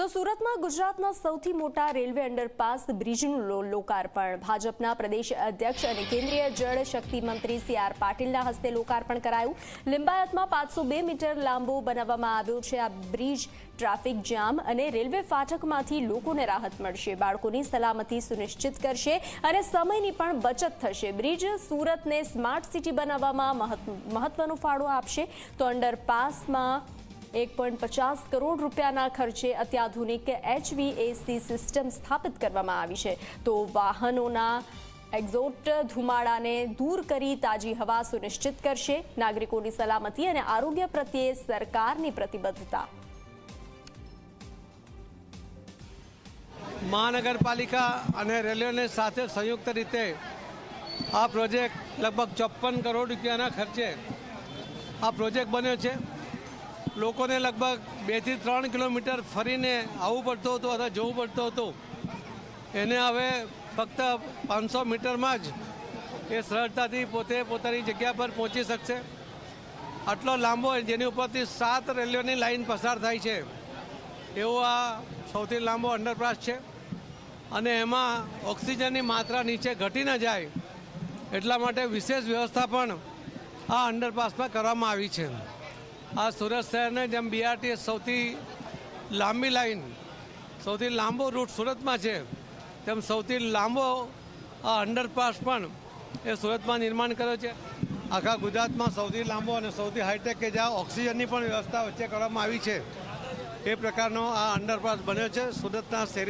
તો સુરતમાં ગુજરાતના સૌથી મોટા રેલવે અંડરપાસ બ્રિજનું લોકાર્પણ. ભાજપના પ્રદેશ અધ્યક્ષ અને કેન્દ્રીય જળ શક્તિ મંત્રી સી આર પાટીલના હસ્તે લોકાર્પણ કરાયું. લિંબાયતમાં પાંચસો બે મીટર લાંબો બનાવવામાં આવ્યો છે આ બ્રિજ. ટ્રાફિક જામ અને રેલવે ફાટકમાંથી લોકોને રાહત મળશે. બાળકોની સલામતી સુનિશ્ચિત કરશે અને સમયની પણ બચત થશે. બ્રિજ સુરતને સ્માર્ટ સિટી બનાવવામાં મહત્વ- મહત્વનો ફાળો આપશે. તો અંડરપાસમાં એક પોઈન્ટ પચાસ કરોડ રૂપિયાના ખર્ચે અત્યાધુનિક એચવીએસી સિસ્ટમ સ્થાપિત કરવામાં આવી છે. તો વાહનોના એક્ઝોટ ધુમાડાને દૂર કરી તાજી હવા સુનિશ્ચિત કરશે. નાગરિકોની સલામતી અને આરોગ્ય પ્રત્યે સરકારની પ્રતિબદ્ધતા. મહાનગરપાલિકા અને રેલવેને સાથે સંયુક્ત રીતે આ પ્રોજેક્ટ લગભગ ચોપ્પન કરોડ રૂપિયાના ખર્ચે આ પ્રોજેક્ટ બન્યો છે. લોકોને લગભગ બેથી ત્રણ કિલોમીટર ફરીને આવવું પડતું હતું, અથવા જવું પડતું હતું. એને હવે ફક્ત પાંચસો મીટરમાં જ એ સરળતાથી પોતે પોતાની જગ્યા પર પહોંચી શકશે. આટલો લાંબો જેની ઉપરથી સાત રેલવેની લાઈન પસાર થાય છે, એવો આ સૌથી લાંબો અંડરપાસ છે. અને એમાં ઓક્સિજનની માત્રા નીચે ઘટી ન જાય, એટલા માટે વિશેષ વ્યવસ્થા પણ આ અંડરપાસમાં કરવામાં આવી છે. આ સુરત શહેરને જેમ બીઆરટી સૌથી લાંબી લાઈન, સૌથી લાંબો રૂટ સુરતમાં છે, તેમ સૌથી લાંબો, આ અંડરપાસ પણ એ સુરતમાં નિર્માણ કર્યો છે. આખા ગુજરાતમાં સૌથી લાંબો અને સૌથી હાઈટેક કે જ્યાં ઓક્સિજનની પણ વ્યવસ્થા વચ્ચે કરવામાં આવી છે, એ પ્રકારનો આ અંડરપાસ બન્યો છે. સુરતના શહેરી